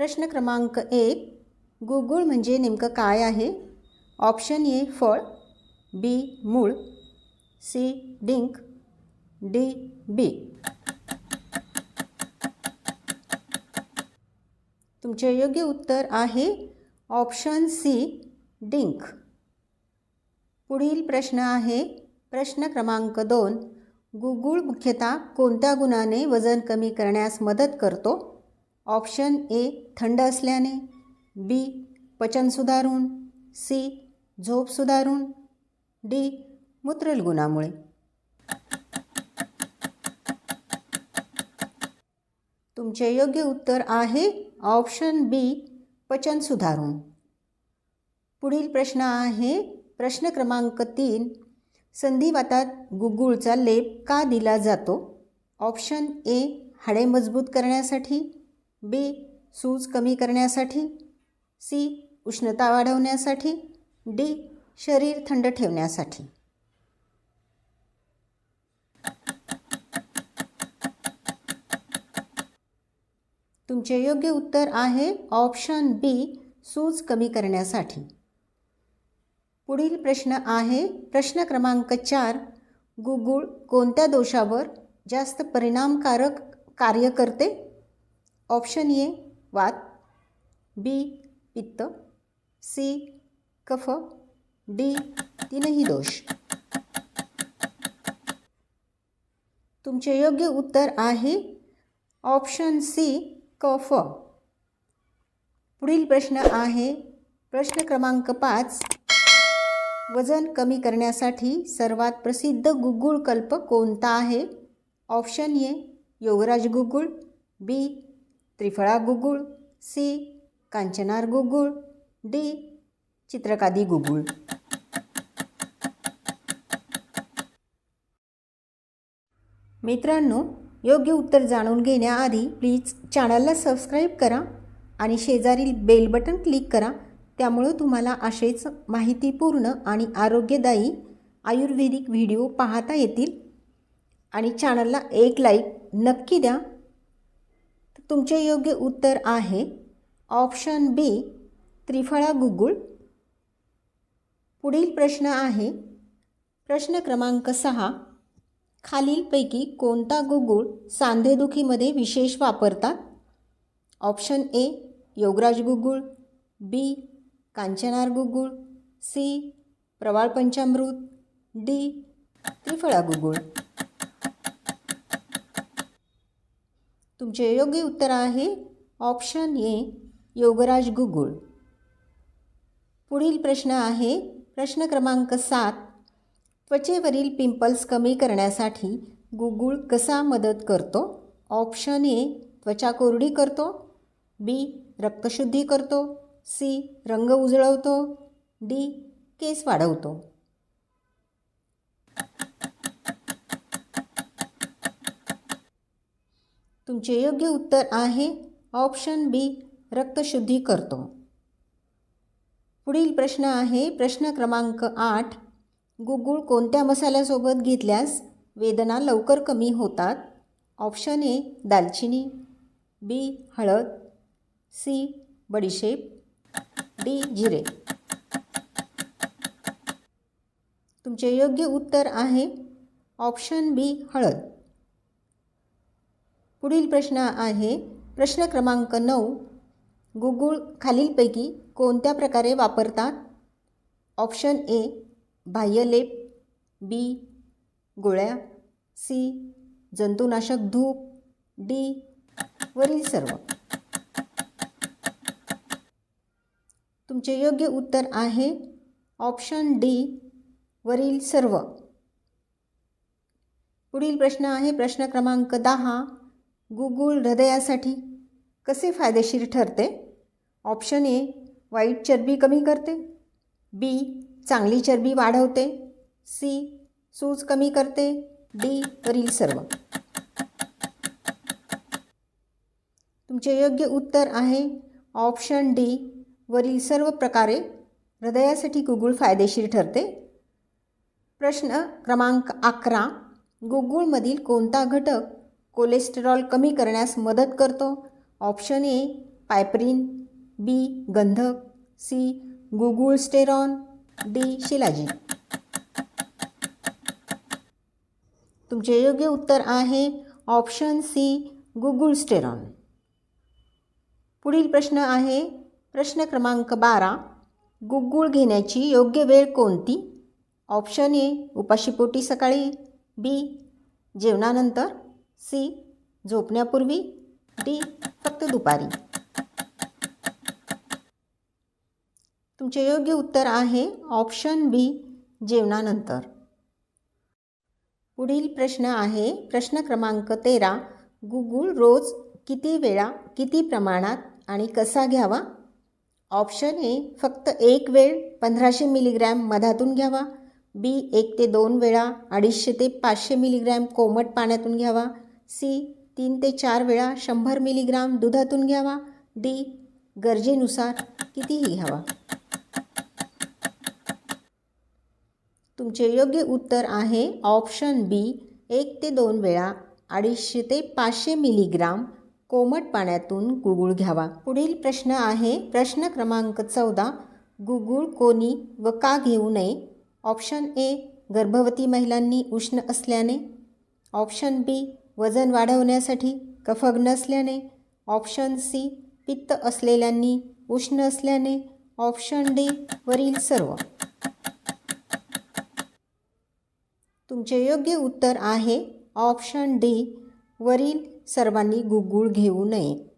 प्रश्न क्रमांक एक गुगुळ म्हणजे नेमकं काय आहे? ऑप्शन ए फळ बी मूळ सी डिंक डी बी. तुमचे योग्य उत्तर आहे ऑप्शन सी डिंक. पुढील प्रश्न आहे प्रश्न क्रमांक दोन गुगुळ मुख्यतः कोणत्या गुणाने वजन कमी करण्यास मदत करतो? ऑप्शन ए थंड असल्याने बी पचन सुधारून सी झोप सुधारून डी मूत्रल गुणामुळे. तुमचे योग्य उत्तर आहे ऑप्शन बी पचन सुधारून. पुढील प्रश्न आहे प्रश्न क्रमांक तीन संधिवातात गुगुळचा लेप का दिला जातो? ऑप्शन ए हाडे मजबूत करण्यासाठी. बी सूज कमी करण्यासाठी. सी उष्णता वाढवण्यासाठी. डी शरीर थंड ठेवण्यासाठी. तुमचे योग्य उत्तर आहे ऑप्शन बी सूज कमी करण्यासाठी. पुढील प्रश्न आहे प्रश्न क्रमांक चार गुगुळ कोणत्या दोषावर जास्त परिणामकारक कार्य करते? ऑप्शन ए वात बी पित्त सी कफ डी तीनही दोष. तुमचे योग्य उत्तर आहे ऑप्शन सी कफ. पुढील प्रश्न आहे प्रश्न क्रमांक पाच वजन कमी करण्यासाठी सर्वात प्रसिद्ध गुगुळ कल्प कोणता आहे? ऑप्शन ए योगराज गुगुळ बी त्रिफळा गुगुळ सी. कांचनार गुगुळ डी. चित्रकादी गुगुळ. मित्रांनो योग्य उत्तर जाणून घेण्याआधी प्लीज चॅनलला सबस्क्राईब करा आणि शेजारील बेल बटन क्लिक करा. त्यामुळं तुम्हाला असेच माहितीपूर्ण आणि आरोग्यदायी आयुर्वेदिक व्हिडिओ पाहता येतील. आणि चॅनलला एक लाईक नक्की द्या. तुमचे योग्य उत्तर आहे. ऑप्शन बी त्रिफळा गुगुळ. पुढील प्रश्न आहे. प्रश्न क्रमांक सहा खालीलपैकी कोणता गुगुळ सांधेदुखीमध्ये विशेष वापरतात? ऑप्शन ए योगराज गुगुळ बी कांचनार गुगुळ सी प्रवाळ पंचामृत डी त्रिफळा गुगुळ. तुमचे योग्य उत्तर आहे. ऑप्शन ए योगराज गुगुळ. पुढील प्रश्न आहे प्रश्न क्रमांक सात त्वचेवरील पिंपल्स कमी करण्यासाठी गुगुळ कसा मदत करतो? ऑप्शन ए त्वचा कोरडी करतो. बी रक्तशुद्धी करतो. सी रंग उजळवतो. डी केस वाढवतो. तुमचे योग्य उत्तर आहे. ऑप्शन बी रक्तशुद्धी करतो पुढील प्रश्न आहे. प्रश्न क्रमांक आठ. गुगुळ कोणत्या मसाल्यासोबत घेतल्यास वेदना लवकर कमी होतात? ऑप्शन ए दालचिनी. बी हळद. सी बडीशेप. डी जिरे. तुमचे योग्य उत्तर आहे. ऑप्शन बी हळद. पुढील प्रश्न आहे. प्रश्न क्रमांक नऊ. गुगुळ खालीलपैकी कोणत्या प्रकारे वापरतात? ऑप्शन ए बाह्यलेप बी गोळ्या सी जंतुनाशक धूप डी वरील सर्व. तुमचे योग्य उत्तर आहे. ऑप्शन डी वरील सर्व. पुढील प्रश्न आहे. प्रश्न क्रमांक दहा. गुगुळ हृदयासाठी कसे फायदेशीर ठरते? ऑप्शन ए वाईट चरबी कमी करते. बी चांगली चरबी वाढवते. सी सूज कमी करते. डी वरील सर्व. तुमचे योग्य उत्तर आहे. ऑप्शन डी वरील सर्व प्रकारे हृदयासाठी गुगुळ फायदेशीर ठरते. प्रश्न क्रमांक अकरा गुगुळमधील कोणता घटक कोलेस्टेरॉल कमी करण्यास मदत करतो. ऑप्शन ए पायप्रिन बी गंधक सी गुगुळ स्टेरॉन डी शिलाजी तुमचे योग्य उत्तर आहे ऑप्शन सी गुगुळ स्टेरॉन पुढील प्रश्न आहे प्रश्न क्रमांक बारा गुगुळ घेण्याची योग्य वेळ कोणती? ऑप्शन ए उपाशीपोटी सकाळी बी जेवणानंतर. सी झोपण्यापूर्वी. डी फक्त दुपारी. तुमचे योग्य उत्तर आहे ऑप्शन बी जेवणानंतर. पुढील प्रश्न आहे प्रश्न क्रमांक तेरा. गुगुळ रोज किती वेळा किती प्रमाणात आणि कसा घ्यावा? ऑप्शन ए फक्त एक वेळ पंधराशे मिलीग्रॅम मधातून घ्यावा. बी एक ते दोन वेळा अडीचशे ते पाचशे मिलीग्रॅम कोमट पाण्यातून घ्यावा. सी तीन ते चार वेळा शंभर मिलीग्राम दुधातून घ्यावा. डी गरजेनुसार कितीही घ्यावा तुमचे योग्य उत्तर आहे ऑप्शन बी एक ते दोन वेळा अडीचशे ते पाचशे मिलीग्राम कोमट पाण्यातून गुगुळ घ्यावा. पुढील प्रश्न आहे प्रश्न क्रमांक चौदा गुगुळ कोणी व का घेऊ नये? ऑप्शन ए गर्भवती महिलांनी उष्ण असल्याने. ऑप्शन बी वजन वाढवण्यासाठी कफग नसल्याने ऑप्शन सी पित्त असलेल्यांनी उष्ण असल्याने ऑप्शन डी वरील सर्व. तुमचे योग्य उत्तर आहे ऑप्शन डी वरील सर्वांनी गुगुळ घेऊ नये.